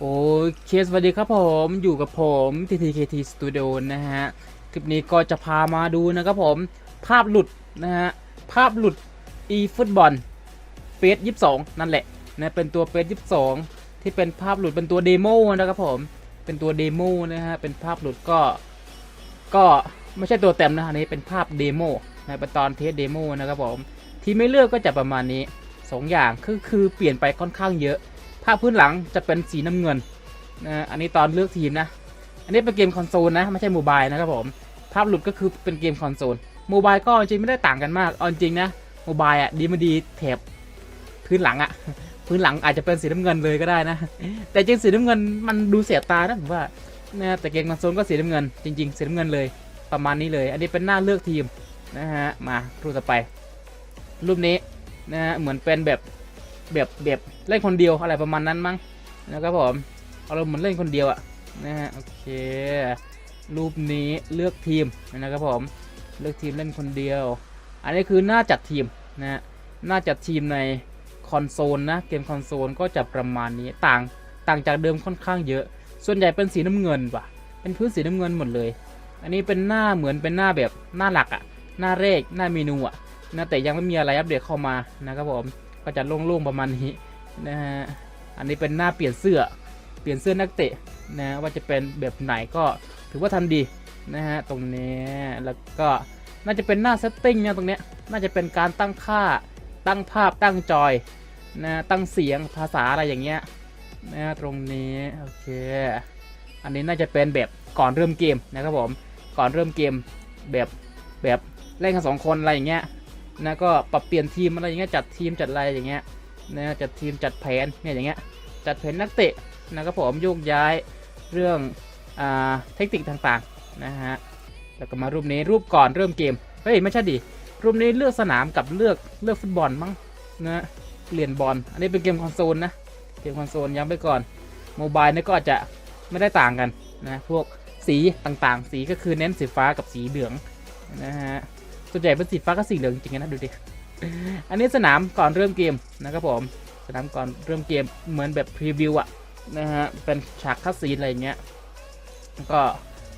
โอเคสวัสดีครับผมอยู่กับผม TTKT Studio นะฮะ คลิปนี้ก็จะพามาดูนะครับผมภาพหลุดนะฮะ ภาพหลุด e ฟุตบอลเฟสยี่สองนั่นแหละนะเป็นตัวเฟสยี่สองที่เป็นภาพหลุดเป็นตัวเดโมนะครับผม เป็นตัวเดโมนะฮะ เป็นภาพหลุดก็ ก็ไม่ใช่ตัวเต็มนะอันนี้เป็นภาพเดโมนะเป็นตอนเทสเดโมนะครับผม ที่ไม่เลือกก็จะประมาณนี้สองอย่างคือคือเปลี่ยนไปค่อนข้างเยอะ ภาพพื้นหลังจะเป็นสีน้ำเงินนะอันนี้ตอนเลือกทีมนะ อันนี้เป็นเกมคอนโซลนะไม่ใช่โมบายนะครับผม ภาพหลุดก็คือเป็นเกมคอนโซลโมบายก็จริงไม่ได้ต่างกันมากเอาจริงนะโมบายอะดีมาดีแถบพื้นหลังอะพื้นหลังอาจจะเป็นสีน้ำเงินเลยก็ได้นะ แต่จริงสีน้ำเงินมันดูเสียตานะผมว่านะแต่เกมคอนโซลก็สีน้ำเงิน จริง ๆ สีน้ำเงินเลย ประมาณนี้เลย อันนี้เป็นหน้าเลือกทีมนะฮะมารูปต่อไป รูปนี้นะฮะเหมือนเป็นแบบ แบบแบบเล่นคนเดียวอะไรประมาณนั้นมั้งนะครับผมเอาเราเหมือนเล่นคนเดียวอะนะฮะโอเค รูปนี้เลือกทีมนะครับผมเลือกทีมเล่นคนเดียว อันนี้คือหน้าจัดทีมนะฮะหน้าจัดทีมในคอนโซลนะเกมคอนโซลก็จะประมาณนี้ต่างต่างจากเดิมค่อนข้างเยอะ ส่วนใหญ่เป็นสีน้ำเงินว่ะ เป็นพื้นสีน้ำเงินหมดเลย อันนี้เป็นหน้าเหมือนเป็นหน้าแบบหน้าหลักอะหน้าเลขหน้าเมนูอะนะแต่ยังไม่มีอะไรอัปเดตเข้ามานะครับผม ก็จะโล่งๆประมาณนี้นะฮะอันนี้เป็นหน้าเปลี่ยนเสื้อเปลี่ยนเสื้อนักเตะนะว่าจะเป็นแบบไหนก็ถือว่าทำดีนะฮะตรงนี้แล้วก็น่าจะเป็นหน้าเซตติ้งนะตรงเนี้ยน่าจะเป็นการตั้งค่าตั้งภาพตั้งจอยนะตั้งเสียงภาษาอะไรอย่างเงี้ยนะตรงนี้โอเคอันนี้น่าจะเป็นแบบก่อนเริ่มเกมนะครับผมก่อนเริ่มเกมแบบแบบเล่นกันสองคนอะไรอย่างเงี้ย นะก็ปรับเปลี่ยนทีมอะไรอย่างเงี้ยจัดทีมจัดอะไรอย่างเงี้ยนะจัดทีมจัดแผนเนี่ยอย่างเงี้ยจัดแผนนักเตะนะครับผมโยกย้ายเรื่องอ่าเทคนิคต่างๆนะฮะแล้วก็มารูปนี้รูปก่อนเริ่มเกมเฮ้ยไม่ใช่ดิรูปนี้เลือกสนามกับเลือกเลือกฟุตบอลมั้งนะเปลี่ยนบอลอันนี้เป็นเกมคอนโซลนะเกมคอนโซลย้ำไปก่อนโมบายนี่ก็อาจจะไม่ได้ต่างกันนะพวกสีต่างๆ สีก็คือเน้นสีฟ้ากับสีเหลืองนะฮะ ส่วนใหญ่เป็นสีฟ้ากับสีเหลืองจริงๆนะดูดิ อันนี้สนามก่อนเริ่มเกมนะครับผม สนามก่อนเริ่มเกมเหมือนแบบพรีวิวอะนะฮะ เป็นฉากคัดซีนอะไรอย่างเงี้ยแล้วก็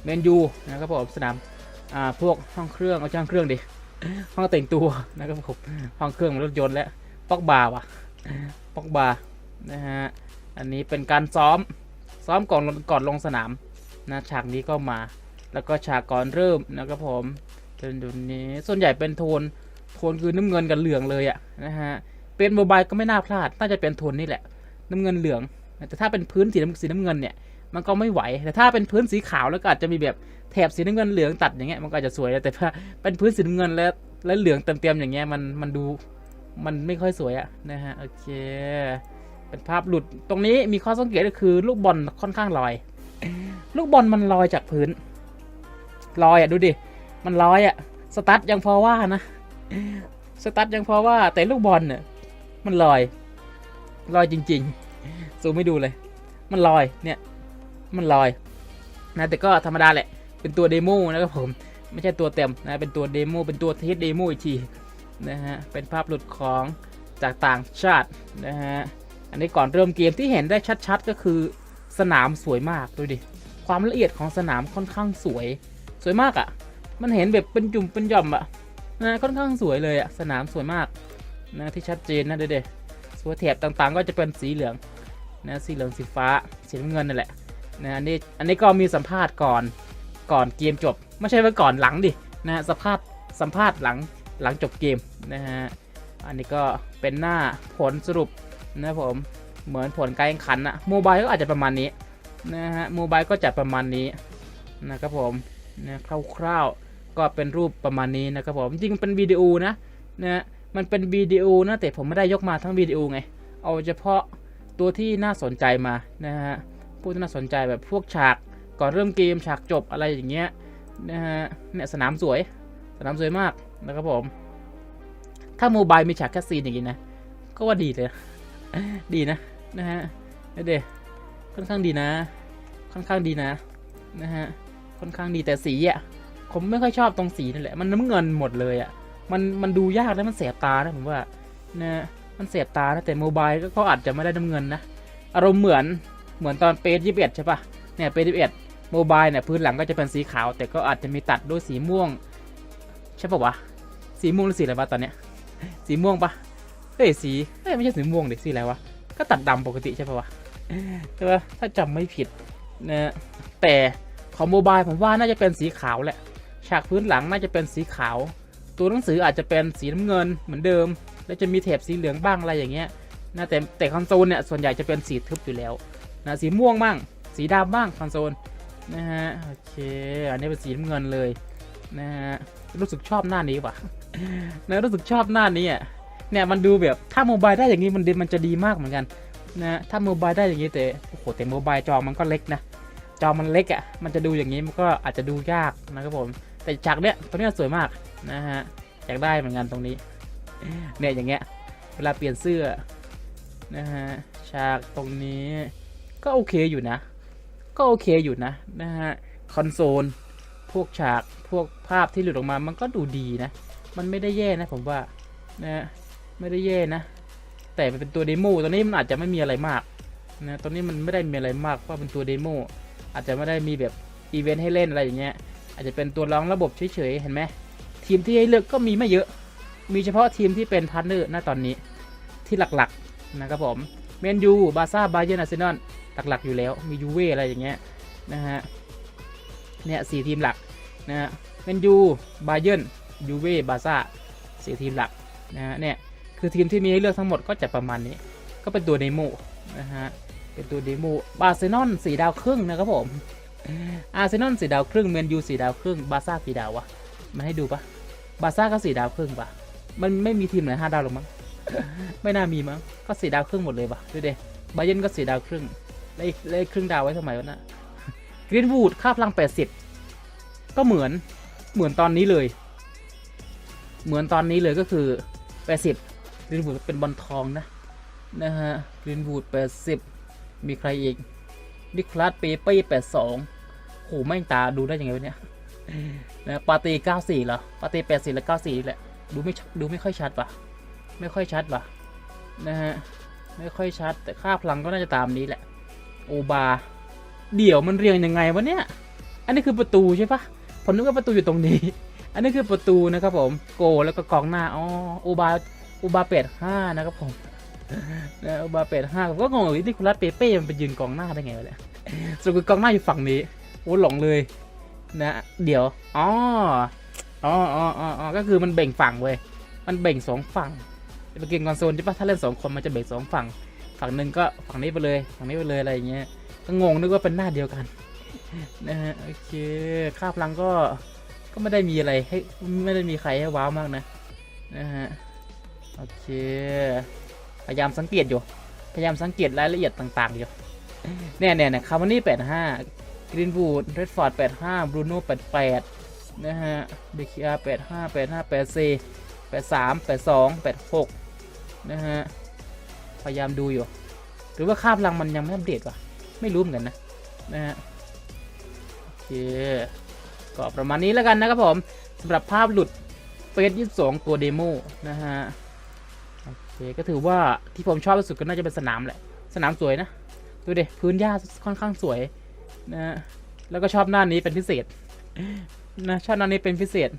เมนยูนะครับผมสนามอ่าพวกห้องเครื่องเอาช่างเครื่องดิ ห้องแต่งตัวนะครับผมห้องเครื่องรถยนต์และปอกบาร์ว่ะปอกบาร์นะฮะ อันนี้เป็นการซ้อมซ้อมก่อนก่อนลงสนามนะฉากนี้ก็มาแล้วก็ฉากก่อนเริ่มนะครับผม เป็นตัวนี้ส่วนใหญ่เป็นโทนโทนคือน้ำเงินกับเหลืองเลยอะนะฮะเป็นโมบายก็ไม่น่าพลาดน่าจะเป็นโทนนี่แหละ น้ำเงินเหลือง แต่ถ้าเป็นพื้นสีน้ำสีน้ำเงินเนี่ยมันก็ไม่ไหว แต่ถ้าเป็นพื้นสีขาวแล้วก็อาจจะมีแบบแถบสีน้ำเงินเหลืองตัดอย่างเงี้ยมันก็อาจจะสวยแต่ถ้าเป็นพื้นสีน้ำเงินแล้วแล้วเหลืองเต็มๆอย่างเงี้ยมันมันดูมันไม่ค่อยสวยอะนะฮะโอเค เป็นภาพหลุดตรงนี้มีข้อสังเกตก็คือลูกบอลค่อนข้างลอย ลูกบอลมันลอยจากพื้นลอยอะดูดิ มันร้อยอะสตั๊ดยังพอว่านะสตั๊ดยังพอว่าแต่ลูกบอลเนี่ยมันลอยลอยจริง ๆ ซูมไม่ดูเลย มันลอยเนี่ยมันลอยนะแต่ก็ธรรมดาแหละ เป็นตัวเดโมนะครับผม ไม่ใช่ตัวเต็มนะ เป็นตัวเดโม เป็นตัวเทสเดโมอีกทีนะฮะ เป็นภาพหลุดของจากต่างชาตินะฮะ อันนี้ก่อนเริ่มเกมที่เห็นได้ชัดๆ ก็คือสนามสวยมากดูดิ ความละเอียดของสนามค่อนข้างสวย สวยมากอะ่ะ มันเห็นแบบเป็นจุ่มเป็นหย่อมอะนะค่อนข้างสวยเลยอะสนามสวยมากนะที่ชัดเจนนะเด็ดๆส่วนแถบต่างๆ ก็จะเป็นสีเหลืองนะสีเหลืองสีฟ้าสีน้ำเงินนั่นแหละนะอันนี้อันนี้ก็มีสัมภาษณ์ก่อนก่อนเกมจบ ไม่ใช่ว่าก่อนหลังดินะสัมภาษณ์สัมภาษณ์หลังหลังจบเกมนะฮะอันนี้ก็เป็นหน้าผลสรุปนะผมเหมือนผลการแข่งขันอะโมบายก็อาจจะประมาณนี้นะฮะโมบายก็จะประมาณนี้นะครับผมนะคร่าวๆ ก็เป็นรูปประมาณนี้นะครับผมจริงๆเป็นวิดีโอนะนะมันเป็นวิดีโอนะแต่ผมไม่ได้ยกมาทั้งวิดีโอไง เอาเฉพาะตัวที่น่าสนใจมานะฮะพวกที่น่าสนใจแบบพวกฉากก่อนเริ่มเกมฉากจบอะไรอย่างเงี้ยนะฮะเนี่ยสนามสวยสนามสวยมากนะครับผม ถ้าโมบายมีฉากแคสซีนอย่างงี้นะ ก็ว่าดีเลย ดีนะนะฮะเด็ค่อนข้างดีนะ ค่อนข้างดีนะนะฮะค่อนข้างดีแต่สีอะ ผมไม่ค่อยชอบตรงสีนั่นแหละ มันน้ำเงินหมดเลยอะ มันมันดูยากแล้วมันเสียบตานะผมว่านะมันเสียบตานะแต่โมบายก็อาจจะไม่ได้น้ำเงินนะ อารมณ์เหมือนเหมือนตอนเปซยี่สิบเอ็ดใช่ปะเนี่ยเปซยี่สิบเอ็ดโมบายเนี่ยพื้นหลังก็จะเป็นสีขาว แต่ก็อาจจะมีตัดด้วยสีม่วงใช่ปะวะสีม่วงหรือสีอะไรวะตอนเนี้ยสีม่วงปะเฮ้ยสีเฮ้ยไม่ใช่สีม่วงดิสีอะไรวะก็ตัดดำปกติใช่ปะวะใช่ปะถ้าจำไม่ผิดนะแต่ของโมบายผมว่าน่าจะเป็นสีขาวแหละ ฉากพื้นหลังน่าจะเป็นสีขาว ตัวหนังสืออาจจะเป็นสีน้ำเงินเหมือนเดิม แล้วจะมีเทปสีเหลืองบ้างอะไรอย่างเงี้ยนะแต่แต่คอนโซลเนี่ยส่วนใหญ่จะเป็นสีทึบอยู่แล้วนะสีม่วงบ้าง สีดำบ้างคอนโซลนะฮะโอเค อันนี้เป็นสีน้ำเงินเลยนะฮะรู้สึกชอบหน้านี้ว่ะนะรู้สึกชอบหน้านี้อะเนี่ยมันดูแบบถ้าโมบายได้อย่างนี้มันดีมันจะดีมากเหมือนกันนะถ้าโมบายได้อย่างนี้แต่โอ้โหแต่โมบายจอมันก็เล็กนะจอมันเล็กอะมันจะดูอย่างนี้มันก็อาจจะดูยากนะครับผม แต่ฉากเนี้ยตัวเนี้สวยมากนะฮะอยากได้เหมือนกันตรงนี้เนี่ยอย่างเงี้ยเวลาเปลี่ยนเสื้อนะฮะฉากตรงนี้ก็โอเคอยู่นะ ก็โอเคอยู่นะนะฮะคอนโซลพวกฉากพวกภาพที่หลุดออกมามันก็ดูดีนะ มันไม่ได้แย่นะผมว่านะไม่ได้แย่นะ แต่เป็นตัวเดโมตัวนี้มันอาจจะไม่มีอะไรมากนะตัวนี้มันไม่ได้มีอะไรมากเพราะเป็นตัวเดโมอาจจะไม่ได้มีแบบอีเวนต์ให้เล่นอะไรอย่างเงี้ย อาจจะเป็นตัวรองระบบเฉยๆเห็นไหมทีมที่ให้เลือกก็มีไม่เยอะ มีเฉพาะทีมที่เป็นพาร์ทเนอร์ณตอนนี้ที่หลักๆนะครับผมเมนยูบาซ่าบาเยนอาร์เซนอลหลักๆอยู่แล้วมียูเว่อะไรอย่างเงี้ยนะฮะเนี่ยสี่ทีมหลักนะฮะเมนยูบาเยนยูเว่บาซ่าสี่ทีมหลักนะฮะเนี่ยคือทีมที่มีให้เลือกทั้งหมดก็จะประมาณนี้ ก็เป็นตัวเดโมนะฮะเป็นตัวเดโมบาร์เซนอลสี่ดาวครึ่งนะครับผม อาร์เซนอลสี่ดาวครึ่งเมนยูสี่ดาวครึ่งบาซ่ากี่ดาววะมาให้ดูปะบาซ่าก็สี่ดาวครึ่งปะมันไม่มีทีมไหนห้าดาวหรอกมั้งไม่น่ามีมั้งก็สี่ดาวครึ่งหมดเลยปะดูเดบาเยนก็สี่ดาวครึ่งเลขเลขครึ่งดาวไว้ทำไมวะน่ะกรีนวูดค่าพลังแปดสิบก็เหมือนเหมือนตอนนี้เลย เหมือนตอนนี้เลยก็คือแปดสิบกรีนวูดเป็นบอลทองนะนะฮะกรีนวูดแปดสิบมีใครอีกนิคลัสเปเป้แปดสอง โหแม่งตาดูได้ยังไงวะเนี่ยนะปาตีเก้าสี่เหรอปาตีแปดสี่และเก้าสี่แหละดูไม่ดูไม่ค่อยชัดว่ะไม่ค่อยชัดว่ะนะฮะไม่ค่อยชัด แต่ค่าพลังก็น่าจะตามนี้แหละ โอบา เดี๋ยวมันเรียงยังไงวะเนี่ย อันนี้คือประตูใช่ปะผมนึกว่าประตูอยู่ตรงนี้ อันนี้คือประตูนะครับผม โกแล้วก็กองหน้า อ๋อ โอบา โอบาเป็ดห้านะครับผมนะโอบาเป็ดห้าผมก็งงว่านี่คุณรัตเปเป้มันไปยืนกองหน้าได้ไงวะเนี่ยสรุปคือกองหน้าอยู่ฝั่งนี้ โอ้หลงเลยนะเดี๋ยวอ๋ออ๋ออ๋ออ๋อก็คือมันเบ่งฝั่งเว้ยมันเบ่งสองฝั่งเป็นเกมคอนโซลใช่ปะถ้าเล่นสองคนมันจะเบ่งสองฝั่ง ฝั่งหนึ่งก็ฝั่งนี้ไปเลยฝั่งนี้ไปเลยอะไรอย่างเงี้ยก็งงนึกว่าเป็นหน้าเดียวกันนะฮะโอเคค่าพลังก็ก็ไม่ได้มีอะไรให้ไม่ได้มีใครให้ว้าวมากนะนะฮะโอเคพยายามสังเกตอยู่ พยายามสังเกตรายละเอียดต่างๆอยู่เนี่ยเนี่ยเนี่ยคาร์บอนี่แปดห้า กรีนวูดเรดฟอร์ดแปดห้าบรูโน่แปดแปดนะฮะเบคิอาแปดห้าแปดห้าแปดสี่แปดสามแปดสองแปดหกนะฮะ พยายามดูอยู่ หรือว่าค่าพลังมันยังไม่อัปเดตวะไม่รู้เหมือนกันนะ นะฮะ โอเค ก็ประมาณนี้แล้วกันนะครับผมสำหรับภาพหลุดเฟสยี่สองตัวเดโมนะฮะ โอเค ก็ถือว่าที่ผมชอบที่สุดก็น่าจะเป็นสนามแหละ สนามสวยนะ ดูดิ พื้นหญ้าค่อนข้างสวย นะฮะแล้วก็ชอบหน้านี้เป็นพิเศษนะชอบหน้านี้เป็นพิเศษ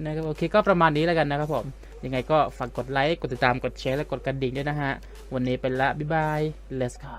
นะครับโอเคก็ประมาณนี้แล้วกันนะครับผมยังไงก็ฝากกดไลค์กดติดตามกดแชร์และกดกระดิ่งด้วยนะฮะวันนี้ไปละบ๊ายบาย let's go